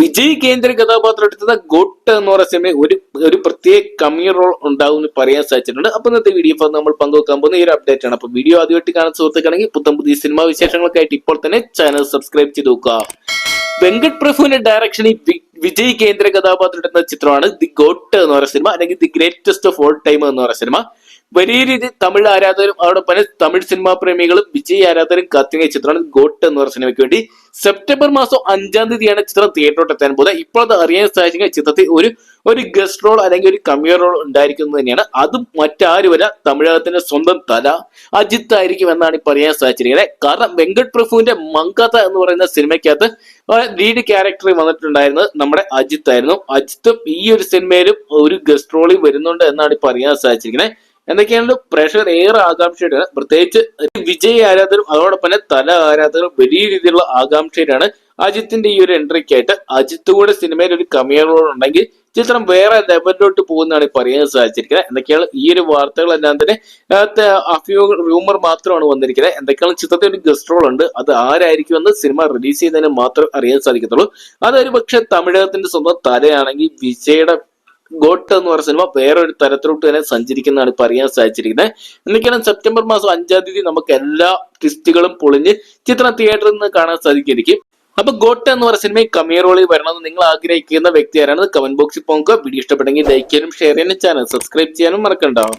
വിജയ് കേന്ദ്ര കഥാപാത്രം എടുത്തത് ഗോട്ട് എന്ന് പറയുന്ന സിനിമ ഒരു ഒരു പ്രത്യേക കമ്മി റോൾ ഉണ്ടാവും എന്ന് പറയാൻ സാധിച്ചിട്ടുണ്ട്. അപ്പൊ ഇന്നത്തെ വീഡിയോ നമ്മൾ പങ്കുവെക്കാൻ പോകുന്ന ഈ ഒരു അപ്ഡേറ്റ് ആണ്. അപ്പൊ വീഡിയോ ആദ്യമായിട്ട് കാണാൻ സുഹൃത്തുക്കളാണെങ്കിൽ പുത്തം പുതിയ സിനിമാ വിശേഷങ്ങളൊക്കെ ഇപ്പോൾ തന്നെ ചാനൽ സബ്സ്ക്രൈബ് ചെയ്ത് നോക്കുക. വെങ്കട് പ്രഭുവിന്റെ ഡയറക്ഷനിൽ വിജയ് കേന്ദ്ര കഥാപാത്രം എടുക്കുന്ന ചിത്രമാണ് ദി ഗോട്ട് എന്ന് പറയുന്ന സിനിമ അല്ലെങ്കിൽ the greatest of all time എന്ന് പറയുന്ന സിനിമ. വലിയ രീതിയിൽ തമിഴ് ആരാധകരും അതോടൊപ്പം പല തമിഴ് സിനിമാ പ്രേമികളും വിജയ് ആരാധകരും കാത്തിരിക്കുന്ന ചിത്രമാണ് ഗോട്ട് എന്ന് പറഞ്ഞ സിനിമയ്ക്ക് വേണ്ടി. സെപ്റ്റംബർ മാസം അഞ്ചാം തീയതിയാണ് ചിത്രം തിയേറ്ററോട്ട് എത്താൻ പോകുന്നത്. ഇപ്പോൾ അത് അറിയാൻ സാധിക്കുന്ന ചിത്രത്തിൽ ഒരു ഒരു ഗസ്റ്റ് റോൾ അല്ലെങ്കിൽ ഒരു കമ്മിയർ റോൾ ഉണ്ടായിരിക്കുന്നത് തന്നെയാണ്. അതും മറ്റാരുമല്ല തമിഴകത്തിന്റെ സ്വന്തം തല അജിത്ത് ആയിരിക്കും എന്നാണ് ഇപ്പൊ അറിയാൻ സാധിച്ചിരിക്കുന്നത്. കാരണം വെങ്കട് പ്രഭുവിന്റെ മങ്കത എന്ന് പറയുന്ന സിനിമയ്ക്കകത്ത് ലീഡ് ക്യാരക്ടർ വന്നിട്ടുണ്ടായിരുന്നത് നമ്മുടെ അജിത്ത് ആയിരുന്നു. അജിത്തും ഈ ഒരു സിനിമയിലും ഒരു ഗസ്റ്റ് റോളിൽ വരുന്നുണ്ട് എന്നാണ് ഇപ്പൊ അറിയാൻ സാധിച്ചിരിക്കുന്നത്. എന്തൊക്കെയാണെങ്കിലും പ്രേക്ഷകർ ഏറെ ആകാംക്ഷയുടെയാണ് പ്രത്യേകിച്ച് വിജയ് ആരാധകരും അതോടൊപ്പം തന്നെ തല ആരാധകരും വലിയ രീതിയിലുള്ള ആകാംക്ഷയിലാണ് അജിത്തിന്റെ ഈ ഒരു എൻട്രിക്കായിട്ട്. അജിത്ത് കൂടെ സിനിമയിൽ ഒരു കമിയർ ഉണ്ടെങ്കിൽ ചിത്രം വേറെ ലെവലിലോട്ട് പോകുന്നതാണ് പറയാൻ സാധിച്ചിരിക്കുന്നത്. എന്തൊക്കെയാണ് ഈ ഒരു വാർത്തകളെല്ലാം തന്നെ റൂമർ മാത്രമാണ് വന്നിരിക്കുന്നത്. എന്തൊക്കെയാണ് ചിത്രത്തിൽ ഒരു ഗസ്റ്റ് റോൾ ഉണ്ട് അത് ആരായിരിക്കും എന്ന് സിനിമ റിലീസ് ചെയ്യുന്നതിന് മാത്രം അറിയാൻ സാധിക്കത്തുള്ളൂ. അതൊരു പക്ഷെ തമിഴകത്തിന്റെ സ്വന്തം തലയാണെങ്കിൽ വിജയുടെ ഗോട്ട് എന്ന് പറഞ്ഞ സിനിമ വേറൊരു തരത്തിലോട്ട് തന്നെ സഞ്ചരിക്കുന്നതാണ് ഇപ്പൊ അറിയാൻ സാധിച്ചിരിക്കുന്നത്. എന്തൊക്കെയാണ് സെപ്റ്റംബർ മാസം അഞ്ചാം തീയതി നമുക്ക് എല്ലാ ട്വിസ്റ്റുകളും പൊളിഞ്ഞ് ചിത്രം തിയേറ്ററിൽ നിന്ന് കാണാൻ സാധിക്കും അപ്പൊ ഗോട്ട് എന്ന് പറഞ്ഞ സിനിമയിൽ കമിയറോളിൽ വരണമെന്ന് നിങ്ങൾ ആഗ്രഹിക്കുന്ന വ്യക്തി ആരാണ് കമന്റ് ബോക്സിൽ പോകുക വീഡിയോ ഇഷ്ടപ്പെട്ടെങ്കിൽ ലൈക്ക് ചെയ്യാനും ഷെയർ ചെയ്യാനും ചാനൽ സബ്സ്ക്രൈബ് ചെയ്യാനും മറക്കണ്ടാവും